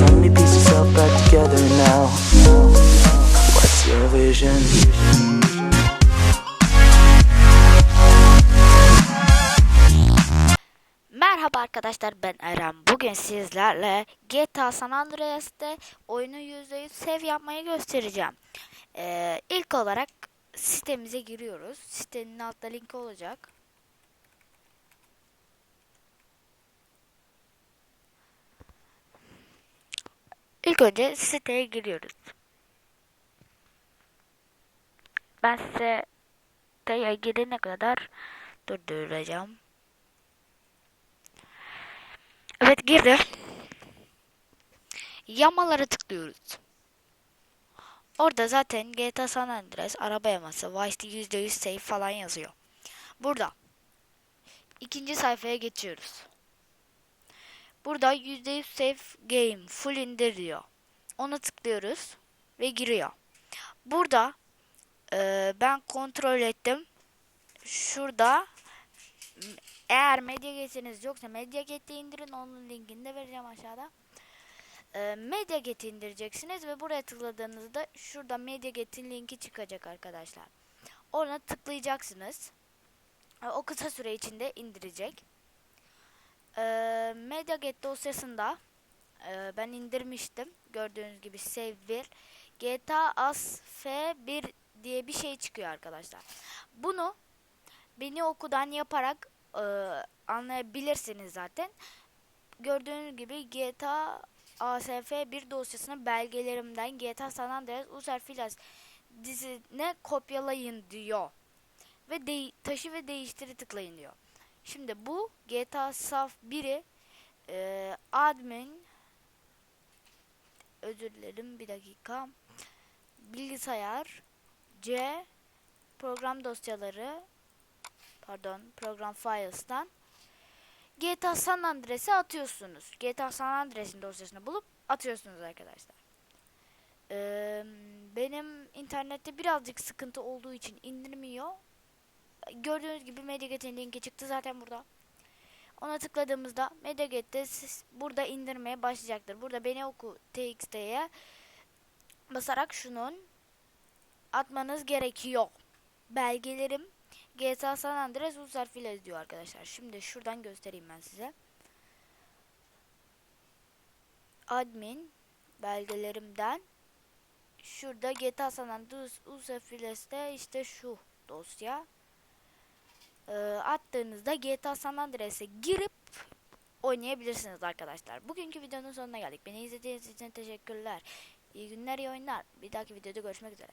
Me piece yourself back together now. What's your vision? Merhaba arkadaşlar ben Eren. Bugün sizlerle GTA San Andreas'te oyunu %100 sev yapmayı göstereceğim. Ee, ilk olarak sitemize giriyoruz. Sitenin altta linki olacak. İlk önce siteye giriyoruz. Ben siteye girene kadar durduracağım. Evet girdi. Yamalara tıklıyoruz. Orada zaten GTA San Andreas araba yaması, Vice City %100 save falan yazıyor. Burada. ikinci sayfaya geçiyoruz. Burada %100 save game full indir diyor. Ona tıklıyoruz ve giriyor. Burada e, ben kontrol ettim. Şurada eğer Mediaget'iniz yoksa Mediaget'i indirin. Onun linkini de vereceğim aşağıda. Ee, Mediaget'i indireceksiniz ve buraya tıkladığınızda şurada Mediaget'in linki çıkacak arkadaşlar. Ona tıklayacaksınız. Ee, O kısa süre içinde indirecek. Mediaget dosyasında e, ben indirmiştim. Gördüğünüz gibi Save 1 GTA As F1 diye bir şey çıkıyor arkadaşlar. Bunu beni okudan yaparak e, anlayabilirsiniz zaten. Gördüğünüz gibi GTA ASF 1 dosyasını belgelerimden GTA San Andreas User Filas dizine kopyalayın diyor. Ve de taşı ve değiştiri tıklayın diyor. Şimdi bu GTA Saf 1'i e, admin özür dilerim bir dakika bilgisayar C program dosyaları pardon program files'tan GTA San Andreas'e atıyorsunuz. GTA San Andreas'in dosyasını bulup atıyorsunuz arkadaşlar. Ee, benim internette birazcık sıkıntı olduğu için indirmiyor. Gördüğünüz gibi Mediaget'in linki çıktı zaten burada. Ona tıkladığımızda Mediaget'te siz burada indirmeye başlayacaktır. Burada beni oku txt'ye basarak şunun atmanız gerekiyor. Belgelerim GTA San Andreas user file diyor arkadaşlar. Şimdi şuradan göstereyim ben size. Admin belgelerimden şurada GTA San Andreas user files'te işte şu dosya. Attığınızda GTA San Andreas'e girip oynayabilirsiniz arkadaşlar. Bugünkü videonun sonuna geldik. Beni izlediğiniz için teşekkürler. İyi günler, iyi oyunlar. Bir dahaki videoda görüşmek üzere.